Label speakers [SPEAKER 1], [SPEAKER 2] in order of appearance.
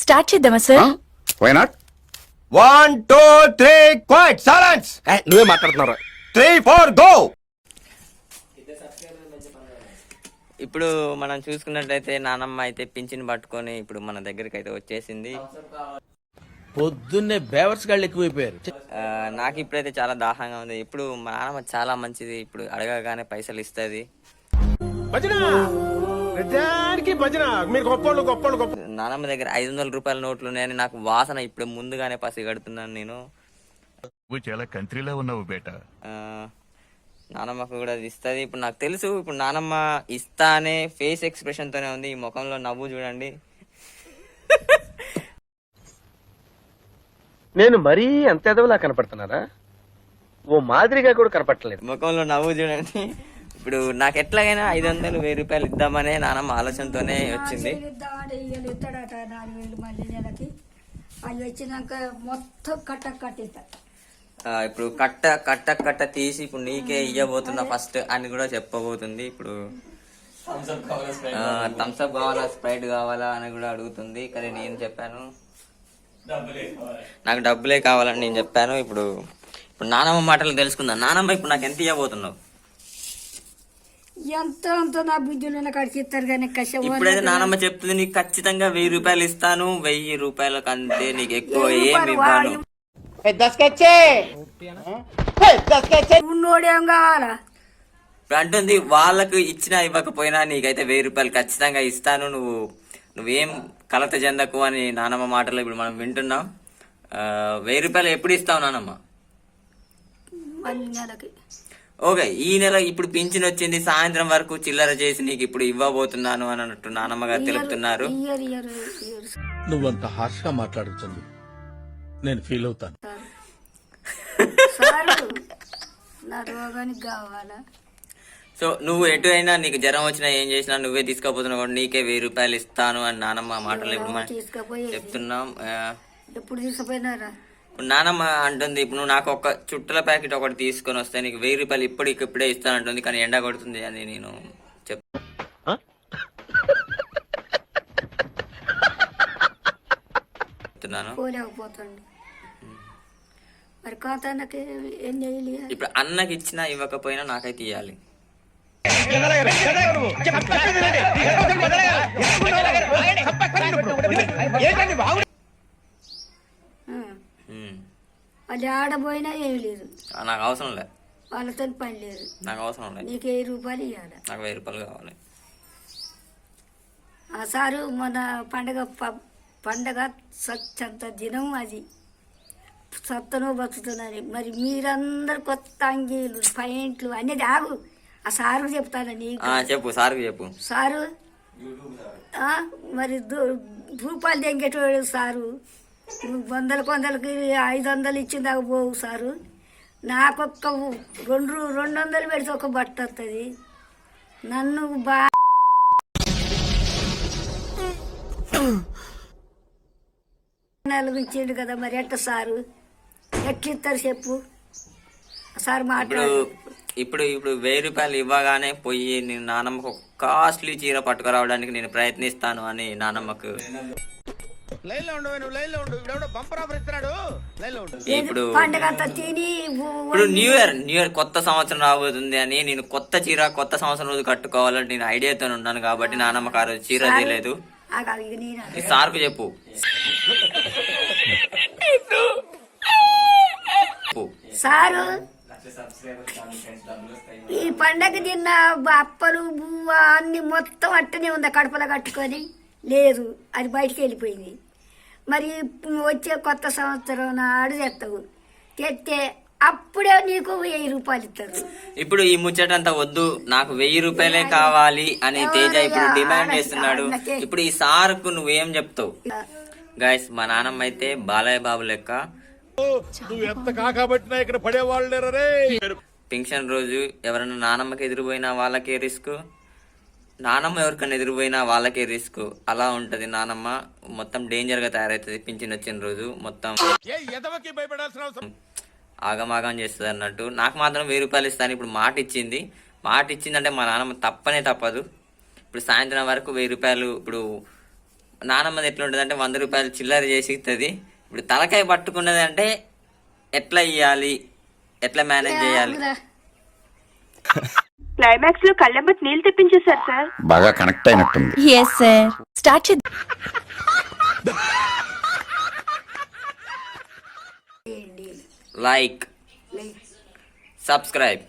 [SPEAKER 1] Start చేద్దామా sir?
[SPEAKER 2] Why not
[SPEAKER 3] one two three quiet silence
[SPEAKER 2] నువ్వే మాట్లాడుతున్నారా.
[SPEAKER 3] త్రీ ఫోర్ గో
[SPEAKER 4] ఇప్పుడు మనం చూసుకున్నట్లయితే నానమ్మ అయితే పింఛన్ పట్టుకొని ఇప్పుడు మన దగ్గరికి అయితే వచ్చేసింది.
[SPEAKER 5] పొద్దున్నే బేవర్స్ గాళ్ళు ఎక్కువైపోయారు.
[SPEAKER 4] ఆ, నాకు ఇప్పుడైతే చాలా దాహంగా ఉంది. ఇప్పుడు మా నానమ్మ చాలా మంచిది. ఇప్పుడు అడగగానే పైసలు ఇస్తుంది.
[SPEAKER 6] ప్రతిదానికి భజన. మీరు గొప్పోళ్ళు గొప్పోళ్ళు గొప్ప
[SPEAKER 4] నానమ్మ దగ్గర ఐదు వందల రూపాయల నోట్లు ఉన్నాయని నాకు వాసన ఇప్పుడు ముందుగానే పసిగడుతున్నాను నేను.
[SPEAKER 7] నువ్వు చాలా కంట్రీలో ఉన్నావు బేటా.
[SPEAKER 4] ఆ, నానమ్మకు కూడా అది ఇస్తుంది. ఇప్పుడు నాకు తెలుసు ఇప్పుడు నానమ్మ ఇస్తా అనే ఫేస్ ఎక్స్ప్రెషన్ తోనే ఉంది. ఈ ముఖంలో నవ్వు చూడండి.
[SPEAKER 5] నేను మరీ అంత ఎదవలా కనపడుతున్నారా ఓ మాదిరిగా కూడా కనపడలేదు
[SPEAKER 4] ముఖంలో నవ్వు చూడండి. ఇప్పుడు నాకు ఎట్లాగైనా ఐదు వందలు వెయ్యి రూపాయలు ఇద్దామనే నానమ్మ ఆలోచనతోనే వచ్చింది.
[SPEAKER 8] ఇద్దామంటే ఇయ్యలు ఇస్తాడట నాలుగు వేలు మళ్ళీ నెలకి. అవి వచ్చినాక మొత్తం కట్ట
[SPEAKER 4] ఇప్పుడు కట్ట కట్ట కట్ట తీసి ఇప్పుడు నీకే ఇయ్యబోతున్నా ఫస్ట్ అని కూడా చెప్పబోతుంది. ఇప్పుడు థమ్స్ అప్ కావాలా స్ప్రైట్? కావాలా అని కూడా అడుగుతుంది. కానీ నేను చెప్పాను నాకు డబ్బులే కావాలని నేను చెప్పాను. ఇప్పుడు ఇప్పుడు నానమ్మ మాటలు తెలుసుకుందాం. నానమ్మ ఇప్పుడు నాకు ఎంత ఇవ్వబోతున్నావు
[SPEAKER 8] ఎంత అంత నా బుద్ధులు కాడికి ఇస్తారు కానీ కష్టం
[SPEAKER 4] ఇప్పుడైతే నానమ్మ చెప్తుంది నీకు ఖచ్చితంగా వెయ్యి రూపాయలు ఇస్తాను వెయ్యి రూపాయలకు అంతే నీకు ఎక్కువ ఏమి ఇవ్వను.
[SPEAKER 8] ఉన్నోడేం కావాలా?
[SPEAKER 4] ఇప్పుడు అంటుంది వాళ్ళకు ఇచ్చినా ఇవ్వకపోయినా నీకైతే వెయ్యి రూపాయలు ఖచ్చితంగా ఇస్తాను నువ్వు నువ్వేం కలత చెందకు అని నానమ్మ మాటలు ఇప్పుడు మనం వింటున్నాం. వెయ్యి రూపాయలు ఎప్పుడు ఇస్తావు నానమ్మ? ఓకే ఈ నెల ఇప్పుడు పింఛన్ వచ్చింది సాయంత్రం వరకు చిల్లర చేసి నీకు ఇప్పుడు ఇవ్వబోతున్నాను అని అన్నట్టు నానమ్మ గారు తెలుపుతున్నారు.
[SPEAKER 5] నువ్వంత హార్ష్గా మాట్లాడుతుంది. నేను ఫీల్ అవుతాను.
[SPEAKER 8] సారు నా రోగానికి కావాలా?
[SPEAKER 4] సో నువ్వు ఎటు అయినా నీకు జ్వరం వచ్చినా ఏం చేసినా నువ్వే తీసుకోపోతున్నావు కూడా నీకే వెయ్యి రూపాయలు ఇస్తాను అని నానమ్మ మాటలు ఇప్పుడు మనం చెప్తున్నాం.
[SPEAKER 8] ఎప్పుడు తీసుకుపోయినారా?
[SPEAKER 4] ఇప్పుడు నానమ్మ అంటుంది ఇప్పుడు నువ్వు నాకు ఒక చుట్టల ప్యాకెట్ ఒకటి తీసుకొని వస్తే నీకు వెయ్యి రూపాయలు ఇప్పటికి ఇప్పుడే ఇస్తానంటుంది కానీ ఎండ కొడుతుంది అని నేను
[SPEAKER 8] చేయాలి
[SPEAKER 4] ఇప్పుడు అన్నకి ఇచ్చినా ఇవ్వకపోయినా నాకైతే ఇవ్వాలి.
[SPEAKER 8] వాళ్ళు ఆడపోయినా ఏమి లేదు.
[SPEAKER 4] నాకు అవసరం లే.
[SPEAKER 8] వాళ్ళతో పని లేదు.
[SPEAKER 4] నాకు అవసరం లే.
[SPEAKER 8] నీకు వెయ్యి రూపాయలు ఇవ్వాలి
[SPEAKER 4] నాకు వెయ్యి రూపాయలు కావాలి.
[SPEAKER 8] ఆ సారు మన పండగ పండగ సచ్చంత దినం అది. సత్తను బతుకుతుందని మరి మీరందరు కొత్త అంగీలు పాయింట్లు అనేది ఆగు. ఆ సారు చెప్తాను నీకు.
[SPEAKER 4] చెప్పు సార్కి చెప్పు.
[SPEAKER 8] సారు మరి రూపాయలు తెంగేటోడు సారు? వందల కొందలకి ఐదు వందలు ఇచ్చిందాక పోవు సారు. నాకొక్క రెండు రెండు వందలు పెడితే ఒక బట్ట వస్తుంది నన్ను బా ఇచ్చిండు కదా మరి ఎట్ట సారు? ఎట్లిస్తారు చెప్పు. సార్ మాట్లాడు.
[SPEAKER 4] ఇప్పుడు ఇప్పుడు వెయ్యి రూపాయలు ఇవ్వగానే పోయి నేను నానమ్మకు కాస్ట్లీ చీర పట్టుకురావడానికి నేను ప్రయత్నిస్తాను అని నానమ్మకు
[SPEAKER 6] లైన్లో ఉండు నువ్వు లైన్లో ఉండు. ఇప్పుడు బంపర్ ఆఫర్ ఇస్తున్నాడు. లైన్లో ఉండు
[SPEAKER 4] ఇప్పుడు న్యూ ఇయర్ న్యూ ఇయర్ కొత్త సంవత్సరం రాబోతుంది అని నేను కొత్త చీర కొత్త సంవత్సరం రోజు కట్టుకోవాలని నేను ఐడియాతో ఉన్నాను కాబట్టి నానమ్మకు ఆ రోజు చీర ఈ సార్కు చెప్పు చెప్పు.
[SPEAKER 8] సారు ఈ పండగ తిన్న అప్పలు బువ్వ అన్ని మొత్తం అట్టనే ఉంది కడపలో కట్టుకొని? లేదు అది బయటికి వెళ్ళిపోయింది. మరి వచ్చే కొత్త సంవత్సరం నాడు తెస్తావు తెస్తే అప్పుడే నీకు వెయ్యి రూపాయలు ఇస్తారు.
[SPEAKER 4] ఇప్పుడు ఈ ముచ్చటంతా వద్దు. నాకు వెయ్యి రూపాయలే కావాలి అని తేజ ఇప్పుడు డిమాండ్ చేస్తున్నాడు. ఇప్పుడు ఈ సార్కు నువ్వేం చెప్తావు? గాయస్ మా నాన్నమ్మ అయితే బాలయ్య బాబు లెక్క.
[SPEAKER 6] నువ్వు ఎంత కాకబట్టినా ఇక్కడ పడేవాళ్ళు
[SPEAKER 4] పెన్షన్ రోజు ఎవరైనా నానమ్మకి ఎదురుపోయినా వాళ్ళకే రిస్క్. నానమ్మ ఎవరికైనా ఎదురుపోయినా వాళ్ళకే రిస్క్. అలా ఉంటది నానమ్మ. మొత్తం డేంజర్గా తయారవుతుంది పింఛన్ వచ్చిన రోజు మొత్తం. ఆగమాగం చేస్తుంది అన్నట్టు. నాకు మాత్రం వెయ్యి రూపాయలు ఇస్తాను ఇప్పుడు మాట ఇచ్చింది. మాట ఇచ్చిందంటే మా నాన్నమ్మ తప్పనే తప్పదు. ఇప్పుడు సాయంత్రం వరకు వెయ్యి రూపాయలు ఇప్పుడు నానమ్మది ఎట్లా ఉంటుంది అంటే వంద రూపాయలు చిల్లర చేసి ఇస్తుంది ఇప్పుడు తలకాయ పట్టుకున్నది అంటే ఎట్లా ఇవ్వాలి ఎట్లా మేనేజ్ చేయాలి?
[SPEAKER 1] క్లైమాక్స్లో కళ్ళెంబట్ నీళ్ళు తెప్పించేశారు సార్.
[SPEAKER 2] బాగా కనెక్ట్ అయినట్టుంది.
[SPEAKER 9] ఎస్ సార్ స్టార్ట్ చేద్దాం.
[SPEAKER 4] Like subscribe